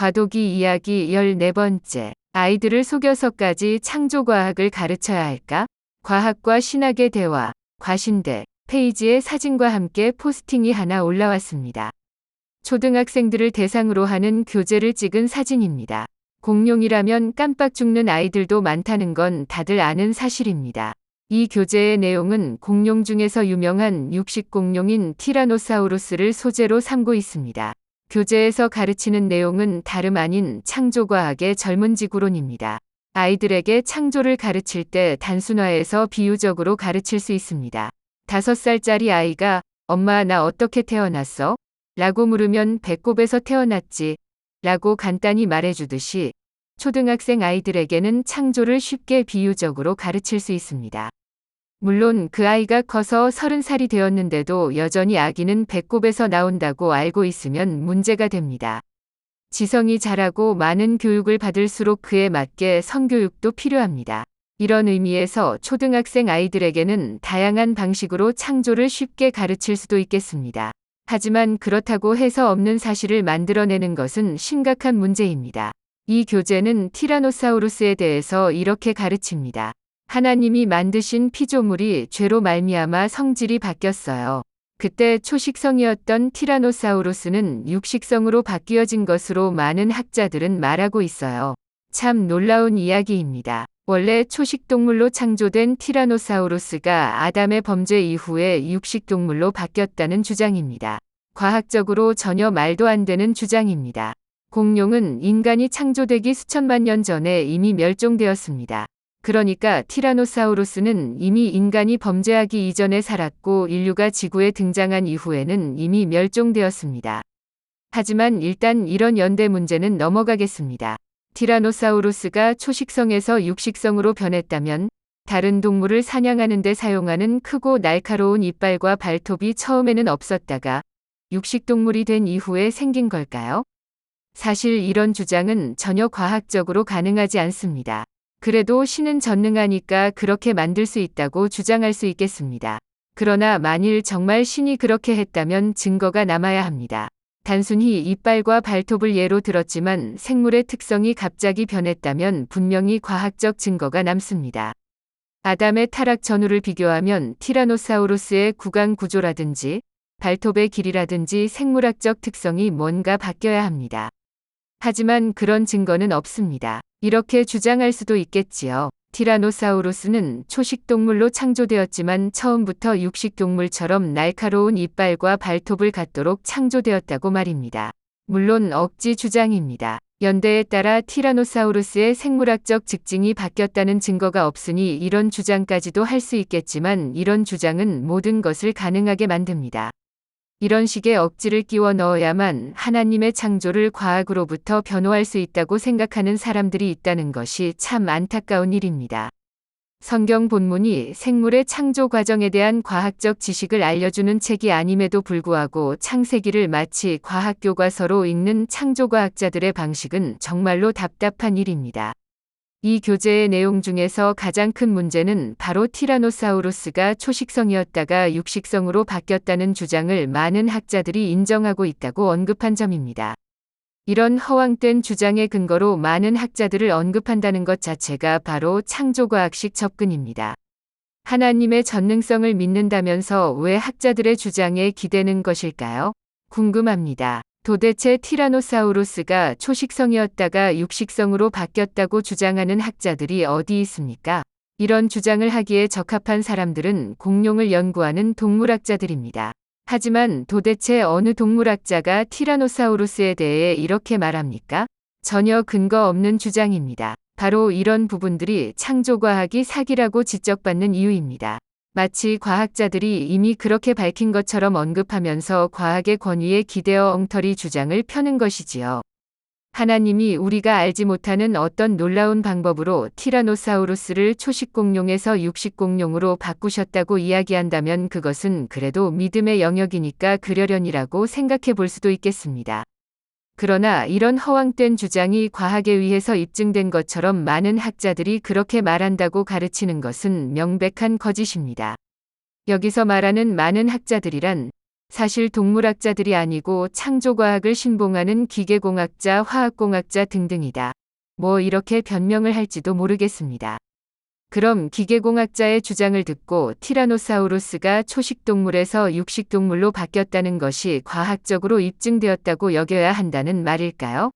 과도기 이야기 14번째. 아이들을 속여서까지 창조과학을 가르쳐야 할까? 과학과 신학의 대화, 과신대, 페이지에 사진과 함께 포스팅이 하나 올라왔습니다. 초등학생들을 대상으로 하는 교재를 찍은 사진입니다. 공룡이라면 깜빡 죽는 아이들도 많다는 건 다들 아는 사실입니다. 이 교재의 내용은 공룡 중에서 유명한 육식 공룡인 티라노사우루스를 소재로 삼고 있습니다. 교재에서 가르치는 내용은 다름 아닌 창조과학의 젊은 지구론입니다. 아이들에게 창조를 가르칠 때 단순화해서 비유적으로 가르칠 수 있습니다. 다섯 살짜리 아이가 엄마 나 어떻게 태어났어? 라고 물으면 배꼽에서 태어났지. 라고 간단히 말해주듯이 초등학생 아이들에게는 창조를 쉽게 비유적으로 가르칠 수 있습니다. 물론 그 아이가 커서 서른 살이 되었는데도 여전히 아기는 배꼽에서 나온다고 알고 있으면 문제가 됩니다. 지성이 자라고 많은 교육을 받을수록 그에 맞게 성교육도 필요합니다. 이런 의미에서 초등학생 아이들에게는 다양한 방식으로 창조를 쉽게 가르칠 수도 있겠습니다. 하지만 그렇다고 해서 없는 사실을 만들어내는 것은 심각한 문제입니다. 이 교재는 티라노사우루스에 대해서 이렇게 가르칩니다. 하나님이 만드신 피조물이 죄로 말미암아 성질이 바뀌었어요. 그때 초식성이었던 티라노사우루스는 육식성으로 바뀌어진 것으로 많은 학자들은 말하고 있어요. 참 놀라운 이야기입니다. 원래 초식동물로 창조된 티라노사우루스가 아담의 범죄 이후에 육식동물로 바뀌었다는 주장입니다. 과학적으로 전혀 말도 안 되는 주장입니다. 공룡은 인간이 창조되기 수천만 년 전에 이미 멸종되었습니다. 그러니까 티라노사우루스는 이미 인간이 범죄하기 이전에 살았고 인류가 지구에 등장한 이후에는 이미 멸종되었습니다. 하지만 일단 이런 연대 문제는 넘어가겠습니다. 티라노사우루스가 초식성에서 육식성으로 변했다면 다른 동물을 사냥하는 데 사용하는 크고 날카로운 이빨과 발톱이 처음에는 없었다가 육식동물이 된 이후에 생긴 걸까요? 사실 이런 주장은 전혀 과학적으로 가능하지 않습니다. 그래도 신은 전능하니까 그렇게 만들 수 있다고 주장할 수 있겠습니다. 그러나 만일 정말 신이 그렇게 했다면 증거가 남아야 합니다. 단순히 이빨과 발톱을 예로 들었지만 생물의 특성이 갑자기 변했다면 분명히 과학적 증거가 남습니다. 아담의 타락 전후를 비교하면 티라노사우루스의 구강 구조라든지 발톱의 길이라든지 생물학적 특성이 뭔가 바뀌어야 합니다. 하지만 그런 증거는 없습니다. 이렇게 주장할 수도 있겠지요. 티라노사우루스는 초식동물로 창조되었지만 처음부터 육식동물처럼 날카로운 이빨과 발톱을 갖도록 창조되었다고 말입니다. 물론 억지 주장입니다. 연대에 따라 티라노사우루스의 생물학적 직징이 바뀌었다는 증거가 없으니 이런 주장까지도 할 수 있겠지만 이런 주장은 모든 것을 가능하게 만듭니다. 이런 식의 억지를 끼워 넣어야만 하나님의 창조를 과학으로부터 변호할 수 있다고 생각하는 사람들이 있다는 것이 참 안타까운 일입니다. 성경 본문이 생물의 창조 과정에 대한 과학적 지식을 알려주는 책이 아님에도 불구하고 창세기를 마치 과학 교과서로 읽는 창조과학자들의 방식은 정말로 답답한 일입니다. 이 교재의 내용 중에서 가장 큰 문제는 바로 티라노사우루스가 초식성이었다가 육식성으로 바뀌었다는 주장을 많은 학자들이 인정하고 있다고 언급한 점입니다. 이런 허황된 주장의 근거로 많은 학자들을 언급한다는 것 자체가 바로 창조과학식 접근입니다. 하나님의 전능성을 믿는다면서 왜 학자들의 주장에 기대는 것일까요? 궁금합니다. 도대체 티라노사우루스가 초식성이었다가 육식성으로 바뀌었다고 주장하는 학자들이 어디 있습니까? 이런 주장을 하기에 적합한 사람들은 공룡을 연구하는 동물학자들입니다. 하지만 도대체 어느 동물학자가 티라노사우루스에 대해 이렇게 말합니까? 전혀 근거 없는 주장입니다. 바로 이런 부분들이 창조과학이 사기라고 지적받는 이유입니다. 마치 과학자들이 이미 그렇게 밝힌 것처럼 언급하면서 과학의 권위에 기대어 엉터리 주장을 펴는 것이지요. 하나님이 우리가 알지 못하는 어떤 놀라운 방법으로 티라노사우루스를 초식공룡에서 육식공룡으로 바꾸셨다고 이야기한다면 그것은 그래도 믿음의 영역이니까 그러려니라고 생각해 볼 수도 있겠습니다. 그러나 이런 허황된 주장이 과학에 의해서 입증된 것처럼 많은 학자들이 그렇게 말한다고 가르치는 것은 명백한 거짓입니다. 여기서 말하는 많은 학자들이란 사실 동물학자들이 아니고 창조과학을 신봉하는 기계공학자, 화학공학자 등등이다. 뭐 이렇게 변명을 할지도 모르겠습니다. 그럼 기계공학자의 주장을 듣고 티라노사우루스가 초식동물에서 육식동물로 바뀌었다는 것이 과학적으로 입증되었다고 여겨야 한다는 말일까요?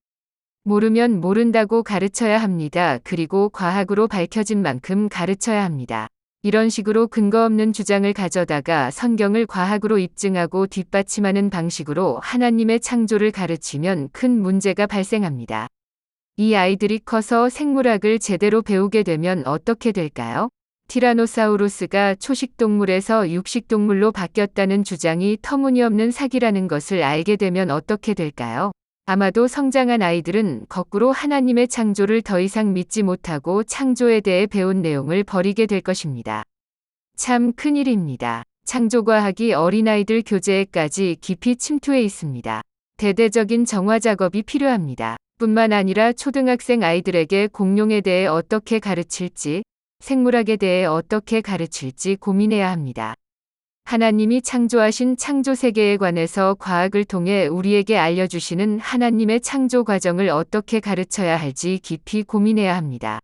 모르면 모른다고 가르쳐야 합니다. 그리고 과학으로 밝혀진 만큼 가르쳐야 합니다. 이런 식으로 근거 없는 주장을 가져다가 성경을 과학으로 입증하고 뒷받침하는 방식으로 하나님의 창조를 가르치면 큰 문제가 발생합니다. 이 아이들이 커서 생물학을 제대로 배우게 되면 어떻게 될까요? 티라노사우루스가 초식동물에서 육식동물로 바뀌었다는 주장이 터무니없는 사기라는 것을 알게 되면 어떻게 될까요? 아마도 성장한 아이들은 거꾸로 하나님의 창조를 더 이상 믿지 못하고 창조에 대해 배운 내용을 버리게 될 것입니다. 참 큰일입니다. 창조과학이 어린아이들 교재에까지 깊이 침투해 있습니다. 대대적인 정화 작업이 필요합니다. 뿐만 아니라 초등학생 아이들에게 공룡에 대해 어떻게 가르칠지, 생물학에 대해 어떻게 가르칠지 고민해야 합니다. 하나님이 창조하신 창조 세계에 관해서 과학을 통해 우리에게 알려주시는 하나님의 창조 과정을 어떻게 가르쳐야 할지 깊이 고민해야 합니다.